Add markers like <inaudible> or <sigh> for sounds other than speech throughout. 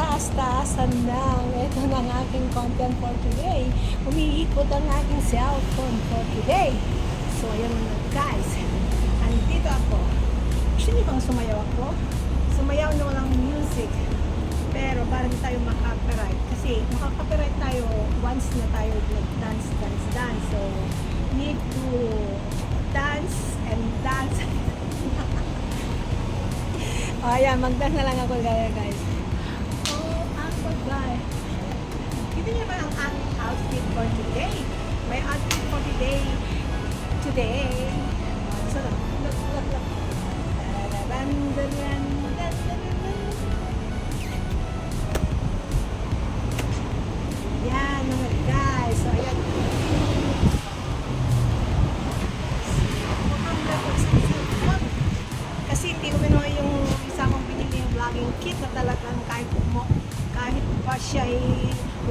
kataas-taasan lang. Ito na ang aking content for today. Umiikot ang aking cellphone for today. So, ayan na guys. Andito ako. Actually, bang sumayaw ako? Sumayaw na walang music. Pero parang tayo makaka-copyright. Kasi makaka-copyright tayo once na tayo nag-dance, dance, dance. So, need to dance and dance. <laughs> ayan, mag-dance na lang ako guys. Kita niyo ba ang aking outfit for today? My outfit for today. Today.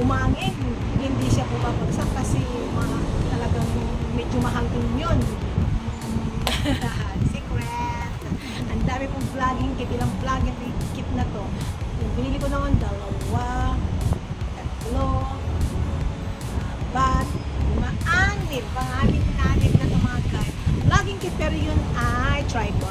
Umangin, hindi siya pumapagsak kasi mga, talagang medyo mahal din yun. Secret! Ang dami kong vlogging kit, ilang vlogging kit na to. Binili ko naman dalawa, tatlo, apat, lima, anim, pang-anim na anim na tumagal. Vlogging kit pero yun ay tripod.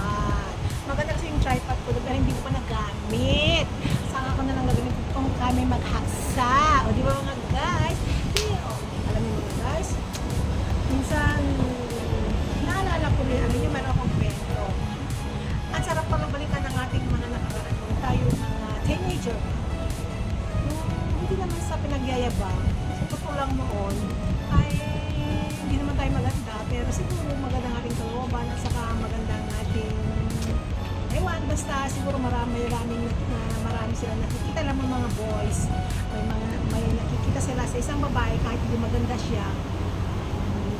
Sa isang babae kahit hindi maganda siya.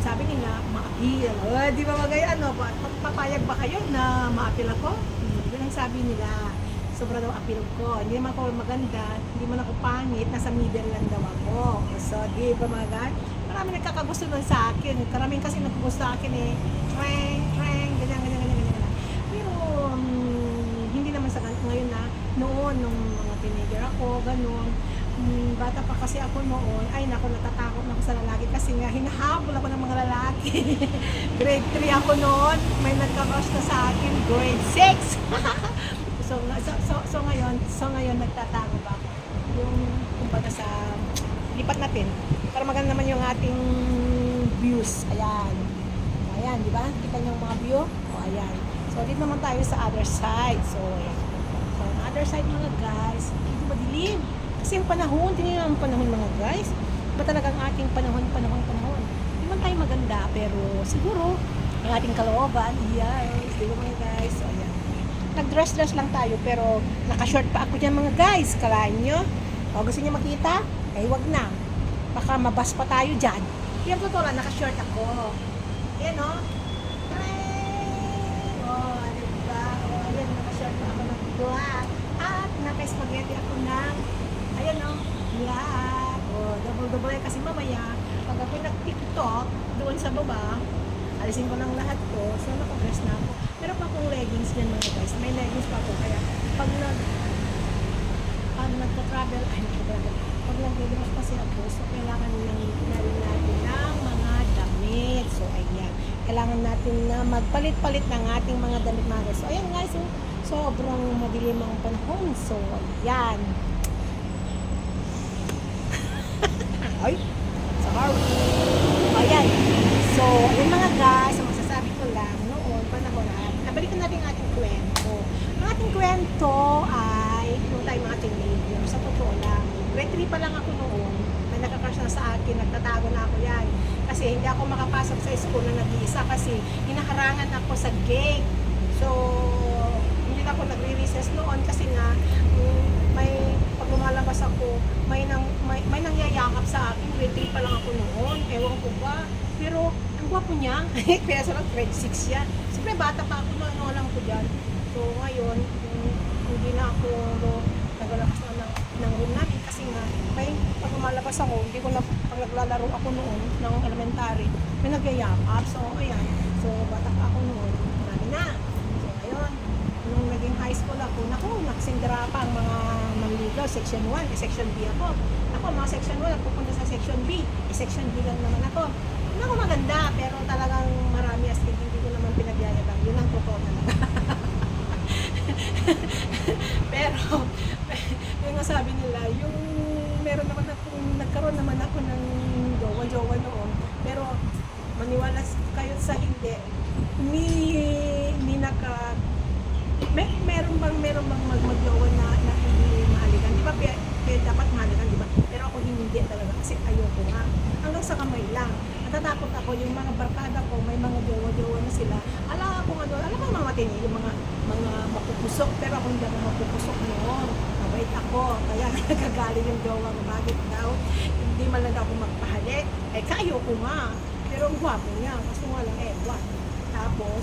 Sabi nila, ma-appeal. Oh, di ba magay ano, pa- pa- papayag ba kayo na ma-appeal ako? Yun ang sabi nila. Sobra daw appeal ko. Hindi naman ako maganda, hindi man ako pangit, nasa middle lang daw ako. So, di ba mga guys? Marami nagkakagusto nun sa akin. Karaming kasi nagkagusto sa akin eh. Treng, treng, ganyan, ganyan, ganyan, ganyan. Pero, mm, hindi naman sa ngayon na noon, nung mga teenager ako, ganun. Mm, bata pa kasi ako noon, ay naku, natatakot na ako sa lalaki kasi nga hinahabol ako ng mga lalaki. <laughs> grade 3 ako noon, may nagka-crush na sa akin, grade 6. <laughs> so, so, so, so, ngayon, so ngayon nagtatago ba ako? Yung, kumbaga sa, lipat natin, para maganda naman yung ating views. Ayan. Ayan, di ba? Kita niyo yung mga view? O, ayan. So, dito naman tayo sa other side. So, ayan. So, other side mga guys, hindi madilim. Kasi yung panahon, tingnan ang panahon mga guys. Ba talagang ating panahon, panahon, panahon. Hindi man tayo maganda, pero siguro, ang ating kalooban, yes. Di ba mga guys? So, ayan. Nag-dress-dress lang tayo, pero naka-short pa ako dyan mga guys. Kalahin nyo? O, gusto niyo makita? Eh, wag na. Baka mabas pa tayo dyan. Yan totoo lang, naka-short ako. Ayan o. Tray! O, diba? O, ayan, naka-short pa ako ng black. At naka-spaghetti ako ng, ayan o, black. O, double-double yan kasi mamaya, pag ako nag-tiktok, sa baba, alisin ko ng lahat ko. So, naka-dress na ako. Meron pa akong leggings yan mga guys. May leggings pa ako. Kaya, pag nag, pag nagka-travel, ay nagka-travel, pag nag-dress kasi ako, so kailangan lang natin natin ng mga damit. So, ayan. Kailangan natin na magpalit-palit ng ating mga damit mga guys. So, ayan guys, so, sobrang madilim ang panahon. So, ayan. <laughs> Ay, sorry. Ayan. So, ayan mga guys, ang masasabi ko lang noon, panahon na, nabalikan natin ang ating kwento. Ang ating kwento ay, nung tayo mga teenager, sa totoo lang, grade 3 pa lang ako noon, may nakakrush na sa akin, nagtatago na ako yan. Kasi hindi ako makapasok sa school na nag-iisa kasi hinaharangan ako sa gate. So, hindi na ako nagre-recess noon kasi nga, mm, may, pag lumalabas ako, may, nang, may, may nangyayakap sa akin. Grade 3 pa lang ako noon. Ewan ko ba. Pero, gwapo niya. <laughs> Kaya sa grade 6 yan. Siyempre, bata pa ako noon. Ano lang ko dyan. So, ngayon, hindi na ako no, nagalakas na ng, ng room namin kasi nga, may pag lumalabas ako, hindi ko na, pag naglalaro ako noon, ng elementary, may nagyayakap. So, ayan. So, bata pa ako noon, marami na. So, ayun. Nung naging high school ako, naku, naksindra pa ang mga manligaw, section 1, eh, section B ako. Ako, mga section 1, pupunta sa section B. Eh, section B lang naman ako. Naku, maganda, pero talagang marami as in, hindi ko naman pinagyayabang. Yun ang totoo talaga. <laughs> pero, <laughs> yung sabi nila, yung meron naman ako, nagkaroon naman ako ng jowa-jowa noon. Pero, maniwala kayo sa hindi, ni, ni naka, may, meron bang, meron bang mag magjowa na, na hindi mahalikan? Di ba, kaya dapat mahalikan, di ba? Pero ako hindi talaga kasi ayoko nga. Hanggang sa kamay lang. Natatakot ako yung mga barkada ko, may mga jowa-jowa na sila. Ala ako ano, alam mo mga matini, yung mga mga mapupusok, pero ako hindi ako mapupusok noon. Mabait ako, kaya <laughs> nagkagaling yung jowa ko, bakit daw? Hindi man lang ako magpahalik. Eh, kayo ko nga. Pero ang gwapo niya, kaso nga lang ewan. Tapos,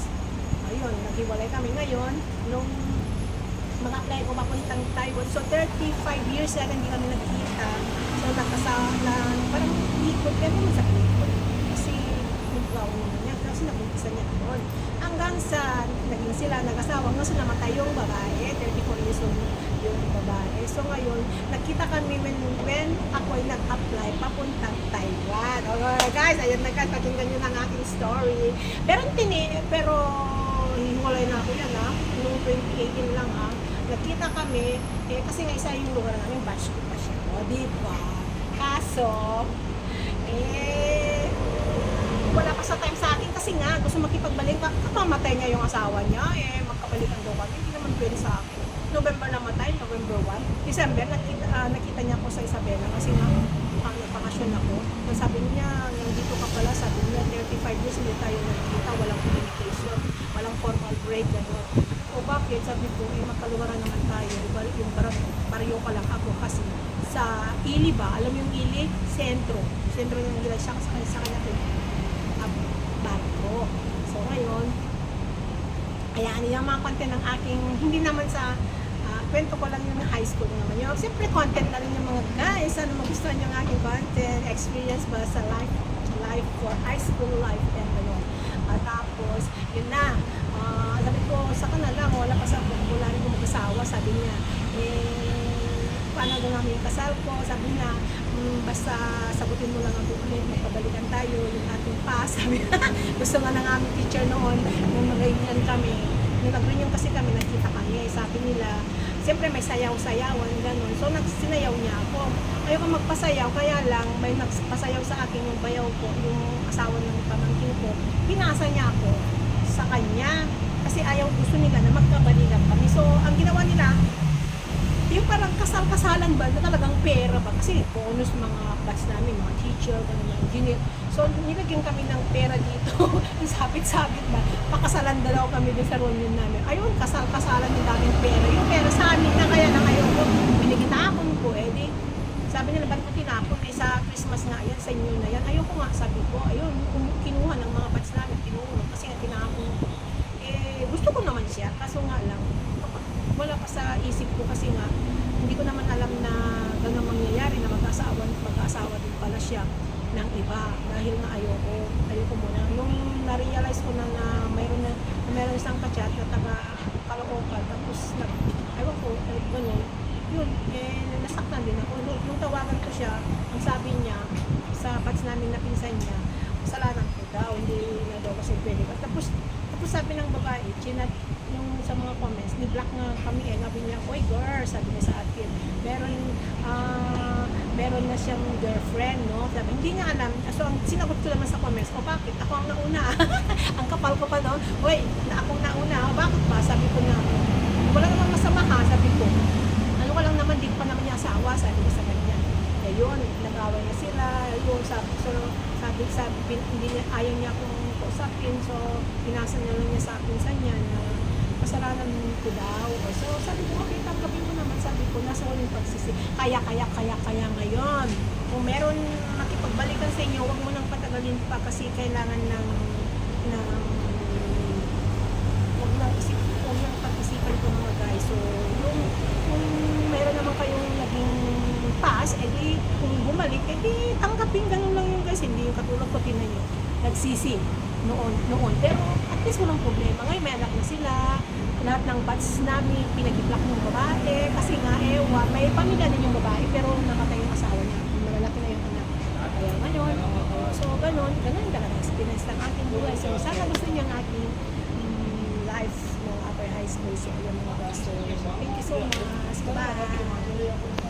ayun, naghiwalay kami ngayon, nung mag-apply ko papuntang Taiwan. So, 35 years na hindi kami nagkita. So, nakasama, parang ikot, pero masakit. Kasi, nagwaw naman niya. Kasi nabuntisa niya doon. Hanggang sa, naging sila, nag-asawa. So, namatay yung babae. 34 years old yung babae. So, ngayon, nagkita kami when, when ako ay nag-apply papuntang Taiwan. Okay, guys, ayun na guys, pakinggan nyo ng aking story. Pero, tini, pero, hiwalay na ako yan ha. Noong 2018 lang ha. Nagkita kami, eh, kasi nga isa yung lugar namin, batch ko pa siya. O, di ba? Kaso, eh, wala pa sa time sa akin. Kasi nga gusto makipagbalik. Ka mamatay niya yung asawa niya. Eh magkabalikan daw kami hindi naman pwede sa akin. November namatay November 1 December nakita, ah, nakita niya ako sa Isabela kasi nga uh, nagpakasyon ako. Sabi niya nandito ka pala. Sabi niya 35 years hindi tayo nakikita. Walang communication. Walang formal break gano'n. O bakit? Sabi ko eh magkaluwaran naman tayo. Diba, yung bar- baryo pa lang ako kasi sa Ili ba alam yung Ili? Sentro. Sentro yung gila siya sa kanya sa kanya barko. So ngayon, ayan, yung mga content ng aking, hindi naman sa, ah, kwento ko lang yung high school naman yun. Siyempre, content na rin yung mga guys, ano magustuhan yung aking content, experience ba sa life, life for high school life and ano. At tapos, yun na, ah, sabi ko sa kanila, wala pa sa wala rin ko mag-asawa, sabi niya, eh, paano namin yung kasal ko, sabi niya, basta sagutin mo lang ang ulit, magpabalikan tayo, yung ating pass, <laughs> sabi gusto nga ng aming teacher noon, nung nag-reunion kami, nung nag-reunion kasi kami, nagkita kami, sabi nila, siyempre may sayaw-sayawan, ganun. So, nagsinayaw niya ako. Ayoko magpasayaw, kaya lang, may nagpasayaw sa akin yung bayaw ko, yung asawa ng pamangkin ko, pinasa niya ako sa kanya. Kasi ayaw gusto nila na magkabalikan kami. So, ang ginawa nila, yung parang kasal-kasalan ba na talagang pera ba? Kasi bonus mga batch namin, mga teacher, ganun, mga engineer. So, nilagyan kami ng pera dito. <laughs> Ang sabit-sabit ba? Pakasalan na daw kami din sa reunion namin. Ayun, kasal-kasalan yung daming pera. Yung pera sa amin na kaya na ngayon ko, binigitapon ko. Eh, sabi nila, ba't mo tinapon? Eh, sa Christmas nga yan, sa inyo na yan. Ayoko nga, sabi ko, ayun, kinuha ng mga batch namin, tinulong. Kasi nga, tinapon ko. Eh, gusto ko naman siya. Kaso nga lang, wala pa sa isip ko kasi nga hindi ko naman alam na gano'n mangyayari na mag-asawa, mag-asawa din pala siya ng iba dahil nga ayoko, ayoko muna. Nung na-realize ko na na mayroon na, na mayroon isang kachat na taga Caloocan tapos nag, aywan ko, ay, gano'n, yun, eh, nasaktan din ako. Nung, nung tawagan ko siya, ang sabi niya, sa batch namin na pinsan niya, kasalanan ko daw, hindi na daw kasi pwede. Tapos, tapos sabi ng babae, chinat yung sa mga comments, ni-block nga kami eh, sabi niya, oy girl, sabi niya sa akin, meron, ah, meron na siyang girlfriend, no? Sabi, hindi niya alam. So, ang sinagot ko naman sa comments, o bakit? Ako ang nauna. <laughs> ang kapal ko pa, no? Oy, na akong nauna. O bakit ba? Sabi ko na, wala namang masama ha, sabi ko. Ano ko lang naman, di pa naman niya asawa, sabi ko sa kanya. Eh yun, nag-away na sila, yun, sabi, so, sabi, sabi, hindi niya, ayaw niya akong kausapin, so, pinasa niya lang niya sa akin sa niya na kasalanan ko daw. So, sabi ko, okay, tanggapin mo naman, sabi ko, nasa walang pagsisi. Kaya, kaya, kaya, kaya ngayon. Kung meron makipagbalikan sa inyo, huwag mo nang patagalin pa kasi kailangan ng, ng huwag nang isip, huwag nang pag-isipan ko mga guys. So, yung, kung meron naman kayong naging pass, eh bumalik, eh di tanggapin ganun lang yung guys. Hindi yung katulad ko tinan nyo. Nagsisi noon, noon. Pero at least walang problema. Ngayon may anak na sila. Lahat ng batch namin, pinag-block ng babae. Kasi nga, ewa, may pamilya din yung babae. Pero namatay yung asawa niya. Malalaki na yung anak. Kaya ngayon, so ganun, ganun talaga experience ng aking buhay. So sana gusto niya ang aking mm, life ng upper high school. So ayan mga guys. So thank you so much. Bye.